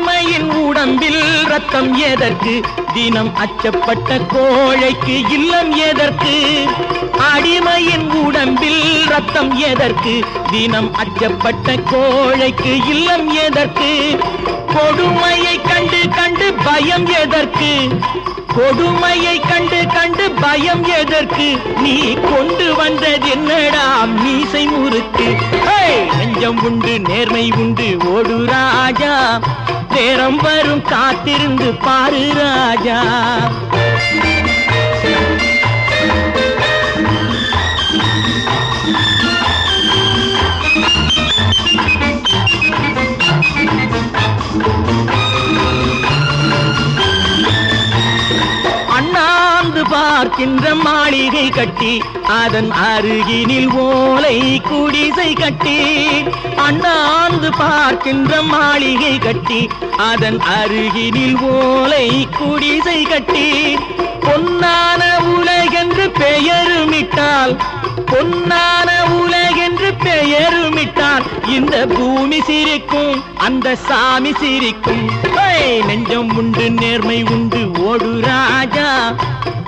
அடிமையின் உடம்பில் ரத்தம் எதற்கு? தினம் அச்சப்பட்ட கோழைக்கு இல்லம் எதற்கு? அடிமையின் உடம்பில் எதற்கு? தினம் அச்சப்பட்ட கோழைக்கு இல்லம் எதற்கு? கொடுமையை கண்டு கண்டு பயம் எதற்கு? கொடுமையை கண்டு கண்டு பயம் எதற்கு? நீ கொண்டு வந்தது என்னடா? மீசை முறுக்கு. நெஞ்சம் உண்டு நேர்மை உண்டு ஓடு ராஜா. நேரம் வரும் காத்திருந்து பாரு ராஜா. பார்க்கின்ற மாளிகை கட்டி அதன் அருகினில் ஓலை குடிசை கட்டி அண்ணாந்து பார்க்கின்ற மாளிகை கட்டி அதன் அருகினில் ஓலை குடிசை கட்டி. பொன்னான உலகென்று பெயருமிட்டால் பொன்னான உலகென்று பெயருமிட்டால் இந்த பூமி சிரிக்கும் அந்த சாமி சிரிக்கும். நெஞ்சம் உண்டு நேர்மை உண்டு ஓடு ராஜா.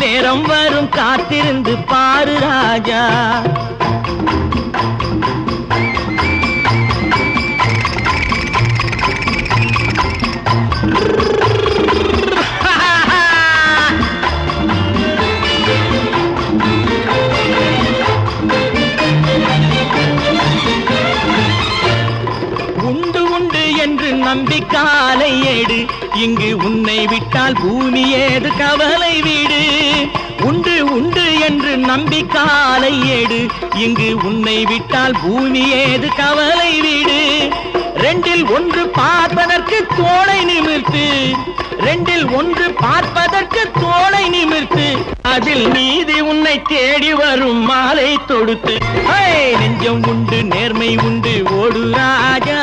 நேரம் வரும் காத்திருந்து பாரு ராஜா. நம்பி காலை ஏடு இங்கு உன்னை விட்டால் பூமி ஏது கவலை வீடு. உண்டு உண்டு என்று நம்பி காலை ஏடு இங்கு உன்னை விட்டால் பூமி ஏது கவலை வீடு. ரெண்டில் ஒன்று பார்ப்பதற்கு தோலை நிமிர்த்து. ரெண்டில் ஒன்று பார்ப்பதற்கு தோலை நிமிர்த்து. அதில் நீதி உன்னை தேடி வரும் மாலை தொடுத்து. நெஞ்சம் உண்டு நேர்மை உண்டு ஓடு ராஜா.